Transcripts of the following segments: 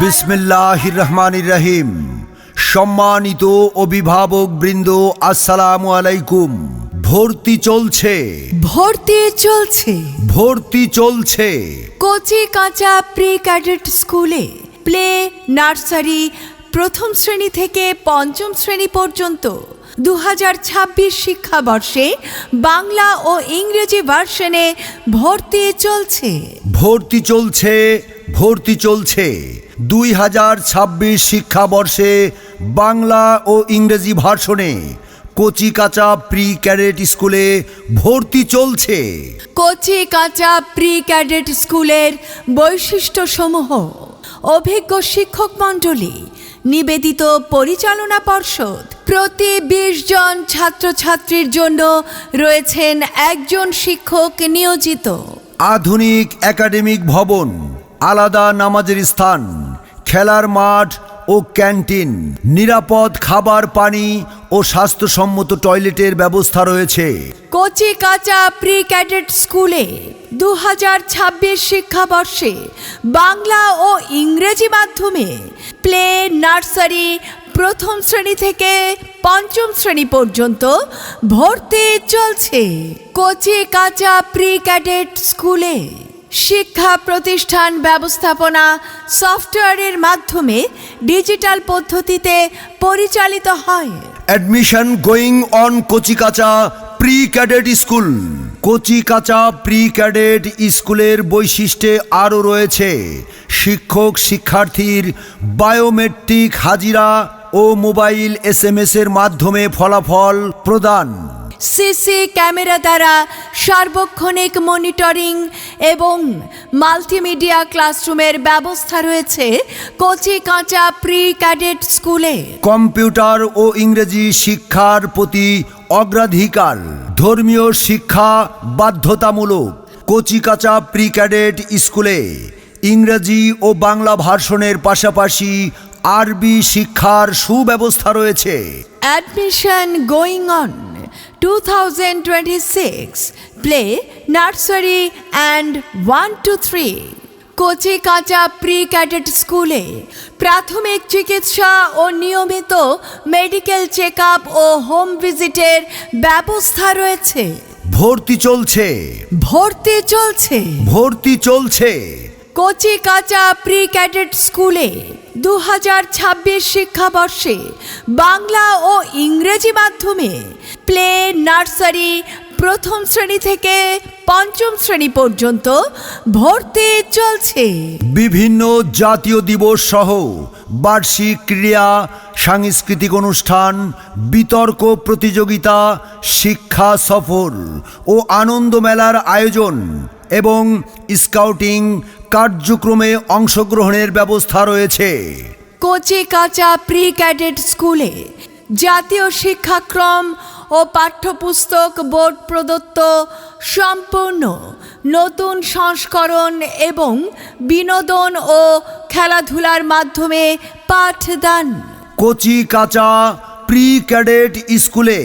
বিসমিল্লাহ রহমান রহিম সম্মানিত অভিভাবক বৃন্দ আসসালামু আলাইকুম। ভর্তি চলছে। ভর্তি চলছে। ভর্তি চলছে। কচি কাঁচা প্রি ক্যাডেট স্কুলে প্লে নার্সারি প্রথম শ্রেণি থেকে পঞ্চম শ্রেণি পর্যন্ত দু হাজার ছাব্বিশ শিক্ষাবর্ষে বাংলা ও ইংরেজি ভার্সনে ভর্তি চলছে। ভর্তি চলছে ভর্তি চলছে। দুই হাজার ছাব্বিশ শিক্ষাবর্ষে বাংলা ও ইংরেজি ভার্সনে কচি কাঁচা প্রি ক্যাডেট স্কুলে ভর্তি চলছে। কচি কাঁচা প্রি ক্যাডেট স্কুলের বৈশিষ্ট্যসমূহ। অভিজ্ঞ শিক্ষক মণ্ডলী নিবেদিত পরিচালনা পর্ষদ প্রতি বিশ জন ছাত্রছাত্রীর জন্য রয়েছেন একজন শিক্ষক নিয়োজিত। আধুনিক একাডেমিক ভবন আলাদা নামাজের স্থান, খেলার মাঠ ও ক্যান্টিন, নিরাপদ খাবার, পানি ও স্বাস্থ্যসম্মত টয়লেটের ব্যবস্থা রয়েছে। কচি কাঁচা প্রি ক্যাডেট স্কুলে দু শিক্ষাবর্ষে বাংলা ও ইংরেজি মাধ্যমে প্লে, নার্সারি, প্রথম শ্রেণি থেকে পঞ্চম শ্রেণি পর্যন্ত ভর্তি চলছে। কচি কাঁচা প্রি ক্যাডেট স্কুলে শিক্ষা প্রতিষ্ঠান ব্যবস্থাপনা সফটওয়্যারের মাধ্যমে ডিজিটাল পদ্ধতিতে পরিচালিত হয়। Admission going on Kochikancha pre cadet school Kochikancha pre cadet স্কুলের বৈশিষ্ট্যে আরও রয়েছে শিক্ষক শিক্ষার্থীর বায়োমেট্রিক হাজিরা ও মোবাইল এস এম এর মাধ্যমে ফলাফল প্রদান। সিসি ক্যামেরা দ্বারা সার্বক্ষণিক মনিটরিং এবং মাল্টিমিডিয়া ক্লাসরুমের ব্যবস্থা রয়েছে কচি কাঁচা প্রি ক্যাডেট স্কুলে। কম্পিউটার ও ইংরেজি শিক্ষার প্রতি অগ্রাধিকার ধর্মীয় শিক্ষা বাধ্যতামূলক কচিকাচা প্রি ক্যাডেট স্কুলে ইংরেজি ও বাংলা ভার্সনের পাশাপাশি আরবি শিক্ষার সুব্যবস্থা রয়েছে। Admission going on two thousand twenty six play nursery and one two three. কচি কাঁচা প্রি ক্যাডেট স্কুলে প্রাথমিক চিকিৎসা ও নিয়মিত মেডিকেল চেক ও হোম ভিজিটের ব্যবস্থা রয়েছে। ভর্তি চলছে। ভর্তি চলছে। ভর্তি চলছে। কচি কাঁচা প্রি ক্যাডেট স্কুলে দু হাজার ছাব্বিশ শিক্ষাবর্ষে বাংলা ও ইংরেজি মাধ্যমে প্লে নার্সারি প্রথম শ্রেণি থেকে পঞ্চম শ্রেণি পর্যন্ত ভর্তি চলছে। বিভিন্ন জাতীয় দিবস সহ বার্ষিক ক্রীড়া সাংস্কৃতিক অনুষ্ঠান বিতর্ক প্রতিযোগিতা শিক্ষা সফর ও আনন্দ মেলার আয়োজন এবং স্কাউটিং কার্যক্রমে অংশগ্রহণের ব্যবস্থা রয়েছে। কচি কাঁচা প্রি ক্যাডেট স্কুলে জাতীয় শিক্ষাক্রম ও পাঠ্যপুস্তক বোর্ড প্রদত্ত সম্পূর্ণ নতুন সংস্করণ এবং বিনোদন ও খেলাধুলার মাধ্যমে পাঠদান। কচি কাঁচা প্রি ক্যাডেট স্কুলে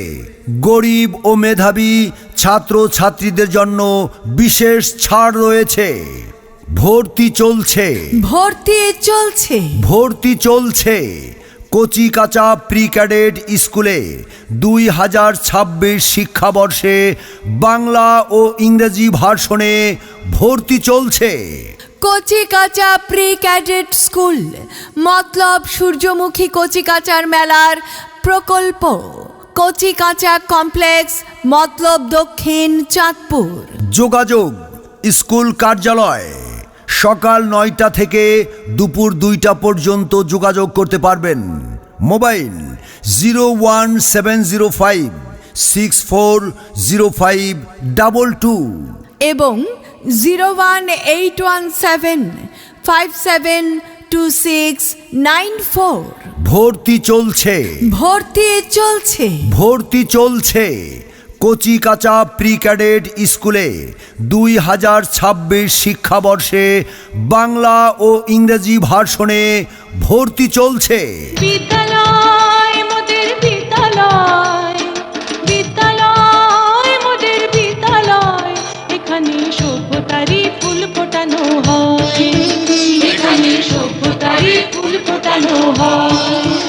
গরিব ও মেধাবী ছাত্র ছাত্রীদের জন্য বিশেষ ছাড় রয়েছে। ভর্তি চলছে। ভর্তি চলছে। ভর্তি চলছে। কচি কাঁচা প্রি ক্যাডেট স্কুলে দুই হাজার ছাব্বিশ শিক্ষাবর্ষে বাংলা ও ইংরেজি ভার্সনে ভর্তি চলছে। কচি কাঁচা প্রি ক্যাডেট স্কুল মতলব সূর্যমুখী কচি কাঁচার মেলার প্রকল্প। কচি কাঁচা কমপ্লেক্স মতলব দক্ষিণ চাঁদপুর। যোগাযোগ স্কুল কার্যালয়। সকাল নয়টা থেকে দুপুর দুইটা পর্যন্ত যোগাযোগ করতে পারবেন। Mobile zero one seven zero five six four zero five double two. এবং zero one eight one seven five seven two six nine four. ভর্তি চলছে। ভর্তি চলছে। ভর্তি চলছে। কচি কাঁচা প্রি ক্যাডেট স্কুলে দুই হাজার ছাব্বিশ শিক্ষাবর্ষে বাংলা ও ইংরেজি ভার্সনে ভর্তি চলছে। ফুল ফোটানো হয়।